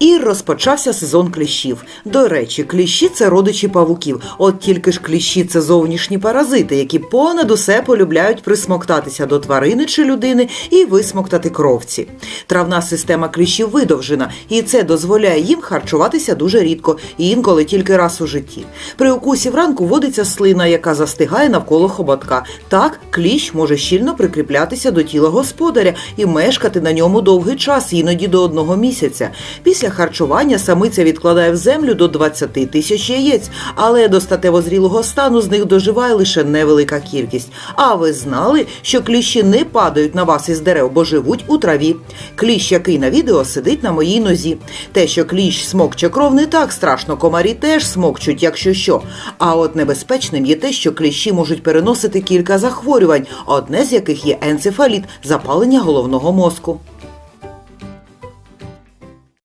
І розпочався сезон кліщів. До речі, кліщі це родичі павуків. От тільки ж кліщі це зовнішні паразити, які понад усе полюбляють присмоктатися до тварини чи людини і висмоктати кровці. Травна система кліщів видовжена, і це дозволяє їм харчуватися дуже рідко, і інколи тільки раз у житті. При укусі вранку водиться слина, яка застигає навколо хоботка. Так кліщ може щільно прикріплятися до тіла господаря і мешкати на ньому довгий час, іноді до одного місяця. Після харчування самиця відкладає в землю до 20 тисяч яєць, але до статево зрілого стану з них доживає лише невелика кількість. А ви знали, що кліщі не падають на вас із дерев, бо живуть у траві. Кліщ, який на відео сидить на моїй нозі. Те, що кліщ смокче кров, не так страшно. Комарі теж смокчуть, якщо що. А от небезпечним є те, що кліщі можуть переносити кілька захворювань, одне з яких є енцефаліт, запалення головного мозку.